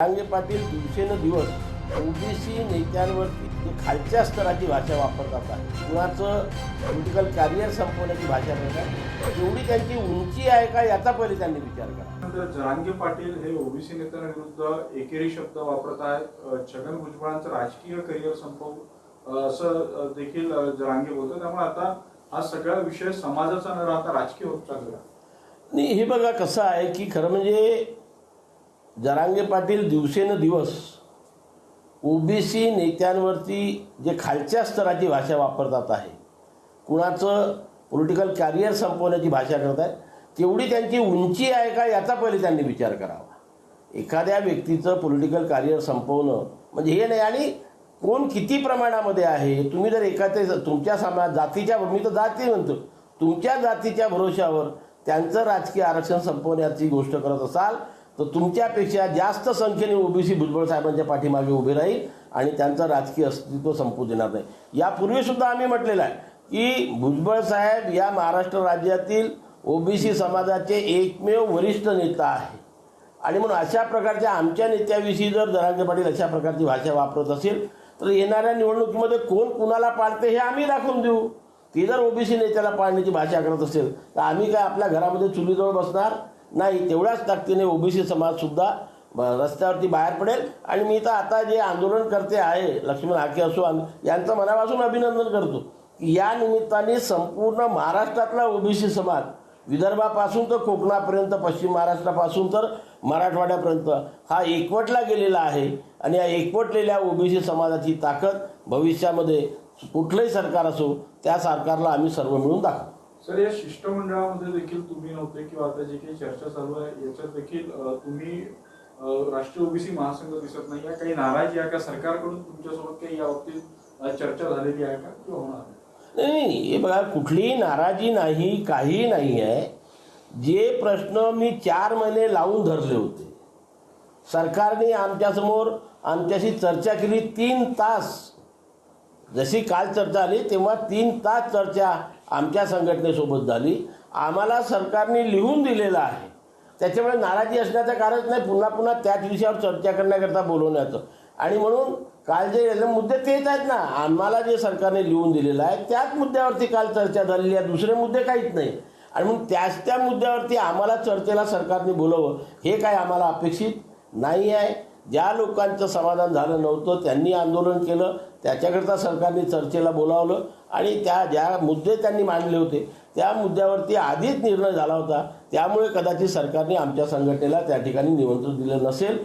रांगे पाटील दिवसेंदिवस ओबीसी नेत्यांवरती खालच्या स्तराची भाषा वापरतात कुणाचं पॉलिटिकल कॅरियर संपवण्याची भाषा करतात एवढी त्यांची उंची आहे का? याचा पहिले त्यांनी विचार करा. जरांगे पाटील हे ओबीसी नेत्यांविरुद्ध एकेरी शब्द वापरत आहेत. छगन भुजबळांचं राजकीय करिअर संपवू असं देखील जरांगे बोलतो त्यामुळे आता हा सगळा विषय समाजाचा न राहता राजकीय होत चाललेला आहे. नाही हे बघा कसं आहे की खरं म्हणजे जरांगे पाटील दिवसेंदिवस ओबीसी नेत्यांवरती जे खालच्या स्तराची भाषा वापरतात आहे कुणाचं पॉलिटिकल कॅरियर संपवण्याची भाषा करत आहेत तेवढी त्यांची उंची आहे का याचा पहिले त्यांनी विचार करावा. एखाद्या व्यक्तीचं पॉलिटिकल कॅरियर संपवणं म्हणजे हे नाही आणि कोण किती प्रमाणामध्ये आहे तुम्ही जर एखाद्या तुमच्या सामा जातीच्या मी तर जाती म्हणतो तुमच्या जातीच्या भरोशावर त्यांचं राजकीय आरक्षण संपवण्याची गोष्ट करत असाल तर तुमच्यापेक्षा जास्त संख्येने ओबीसी भुजबळ साहेबांच्या पाठीमागे उभे राहील आणि त्यांचं राजकीय अस्तित्व संपू देणार नाही. यापूर्वीसुद्धा आम्ही म्हटलेलं आहे की भुजबळ साहेब या महाराष्ट्र राज्यातील ओबीसी समाजाचे एकमेव वरिष्ठ नेता आहे. आणि म्हणून अशा प्रकारच्या आमच्या नेत्याविषयी जर जरांगे पाटील अशा प्रकारची भाषा वापरत असेल तर येणाऱ्या निवडणुकीमध्ये कोण कुणाला पाळते हे आम्ही दाखवून देऊ. ती जर ओबीसी नेत्याला पाळण्याची भाषा करत असेल तर आम्ही काय आपल्या घरामध्ये चुलीजवळ बसणार? नाही तेवढ्याच ताकदीने ओबीसी समाजसुद्धा ब- रस्त्यावरती बाहेर पडेल. आणि मी तर आता जे आंदोलन करते आहे लक्ष्मण हाके असो यांचं मनापासून अभिनंदन करतो. की या निमित्ताने संपूर्ण महाराष्ट्रातला ओबीसी समाज विदर्भापासून तर कोकणापर्यंत पश्चिम महाराष्ट्रापासून तर मराठवाड्यापर्यंत हा एकवटला गेलेला आहे. आणि या एकवटलेल्या ओबीसी समाजाची ताकद भविष्यामध्ये कुठलंही सरकार असो त्या सरकारला आम्ही सर्व मिळून दाखवू. सर या शिष्टमंडळामध्ये देखील तुम्ही नव्हते किंवा आता जी काही चर्चा चालू आहे याच्यात देखील तुम्ही राष्ट्रीय ओबीसी महासंघ दिसत नाही आहे. काही नाराजी आहे का? सरकारकडून तुमच्यासोबत काही या बाबतीत चर्चा झालेली आहे का? किंवा होणार नाही नाही, हे बघा कुठलीही नाराजी नाही काही नाही आहे. जे प्रश्न मी चार महिने लावून धरले होते सरकारने आमच्यासमोर आमच्याशी चर्चा केली तीन तास. जशी काल चर्चा आली तेव्हा तीन तास चर्चा आमच्या संघटनेसोबत झाली. आम्हाला सरकारने लिहून दिलेलं आहे. त्याच्यामुळे नाराजी असण्याचं कारण नाही. पुन्हा पुन्हा त्याच विषयावर चर्चा करण्याकरता बोलवण्याचं. आणि म्हणून काल जे मुद्दे तेच आहेत ना. आम्हाला जे सरकारने लिहून दिलेलं आहे त्याच मुद्द्यावरती काल चर्चा झालेली आहे. दुसरे मुद्दे काहीच नाही. आणि म्हणून त्याच त्या मुद्द्यावरती आम्हाला चर्चेला सरकारने बोलवं हे काय आम्हाला अपेक्षित नाही आहे ज्या लोकांचं समाधान झालं नव्हतं त्यांनी आंदोलन केलं त्याच्याकरता सरकारने चर्चेला बोलावलं आणि त्या ज्या मुद्दे त्यांनी मांडले होते त्या मुद्द्यावरती आधीच निर्णय झाला होता. त्यामुळे कदाचित सरकारने आमच्या संघटनेला त्या ठिकाणी निमंत्रण दिलं नसेल.